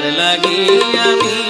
কার লাগি আমি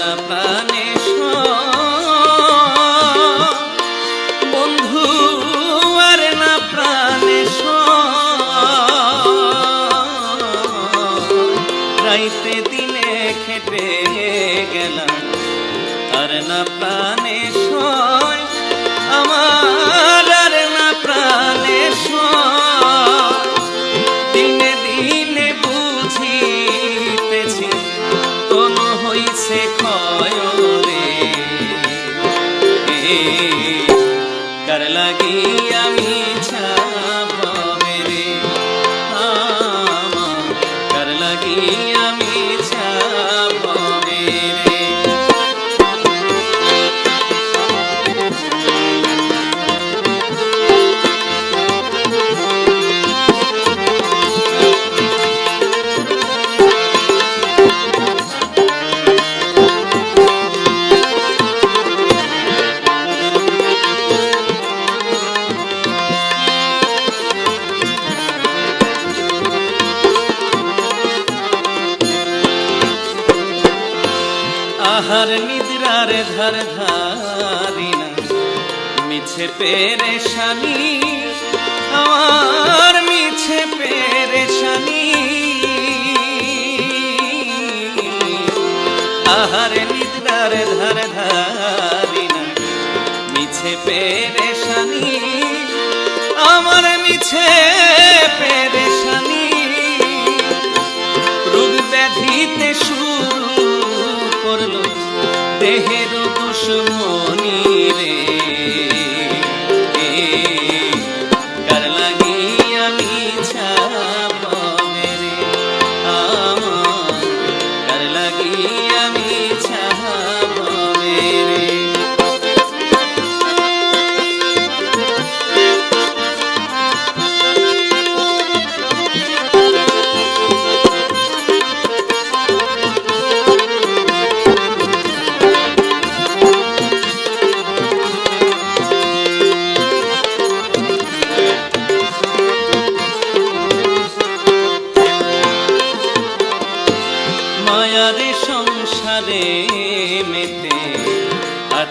না প্রাণে বন্ধু, আর না প্রাণে রাইতে দিনে খেটে গেলাম, আর না প্রাণে আমার আর না প্রাণে দিনে দিনে বুঝিতেছি কোন হইছে আহার নিদ্রার ধার ধারি না। মিছে পেরেশানি, আমার মিছে পেরেশানি। আহার নিদ্রার ধার ধারি না। মিছে পেরেশানি, আমার মিছে পেরেশানি। দুশ্মনি রে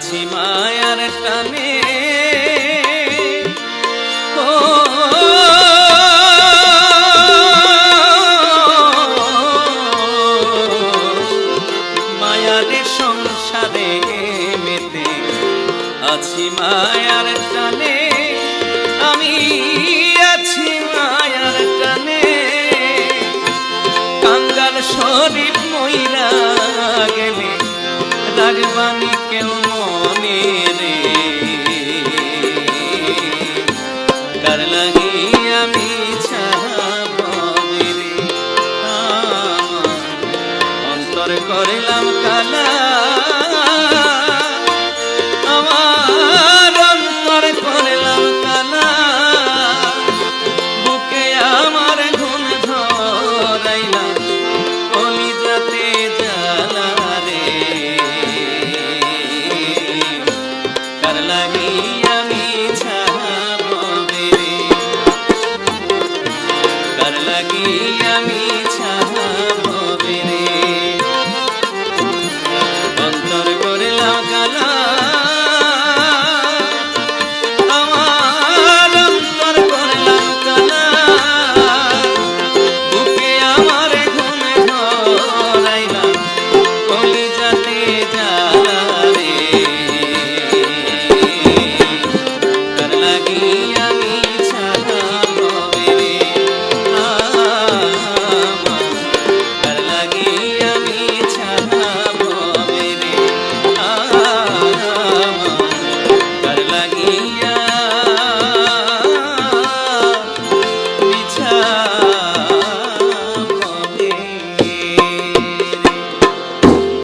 আছি মায়ার টানে। ও, মায়ারে সংসারে মেতে আছি টানে। আমি আছি মায়ার টানে। কাঙ্গাল গেলে কেউ